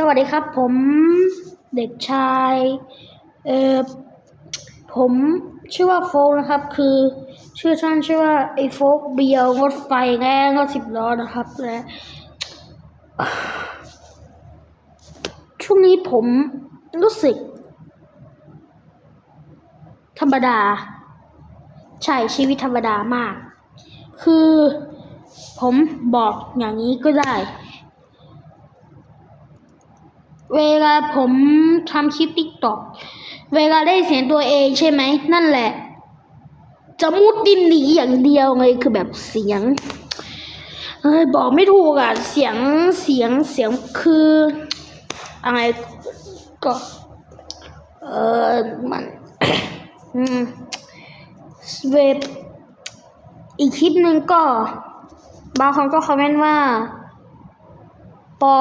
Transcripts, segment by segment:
สวัสดีครับ ผมเด็กชายเออผมชื่อว่าโฟกนะครับ คือชื่อท่านชื่อว่าไอโฟกเบียวงดไฟแง่งดสิบล้อนะครับและช่วงนี้ผมรู้สึก ธรรมดา ใช่ชีวิตธรรมดา มาก คือผมบอกอย่างนี้ก็ได้ เวลาผมทำคลิปติ๊กต็อกเวลาได้เสียงตัวเองใช่ไหม นั่นแหละ จะมุดดินหนีอย่างเดียวเลยคือแบบเสียงเอ้ยบอกไม่ถูกอะ เสียงเสียงเสียงคืออะไรก็เออมันเวบอีกคลิปหนึ่งก็ บางคนก็คอมเมนต์ว่า ปอ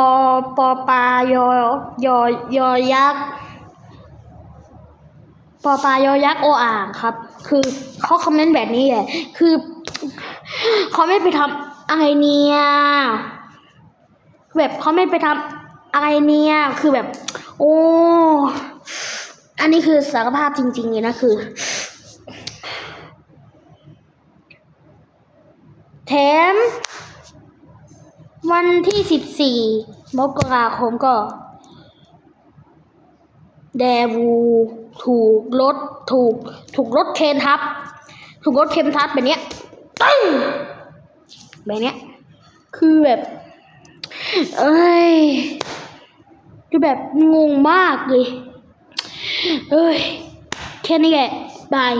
ปอปลายอยอยอยักษ์ปอปลายอยักษ์โออ่างครับ คือเขาคอมเมนต์แบบนี้แหละคือเขาไม่ไปทำอะไรเนี่ยแบบเขาไม่ไปทำอะไรเนี่ยคือแบบ โอ้อันนี้คือสารภาพจริงๆเลยนะคือ แถม วันที่สิบสี่มกราคมก็ แดวูถูกรถถูก ถูกรถเคนทับ ถูกรถเคนทับแบบเนี้ยตึ้งแบบเนี้ย คือแบบ เอ้ยคือแบบงงมากเลย เอ้ย แค่นี้แหละ บาย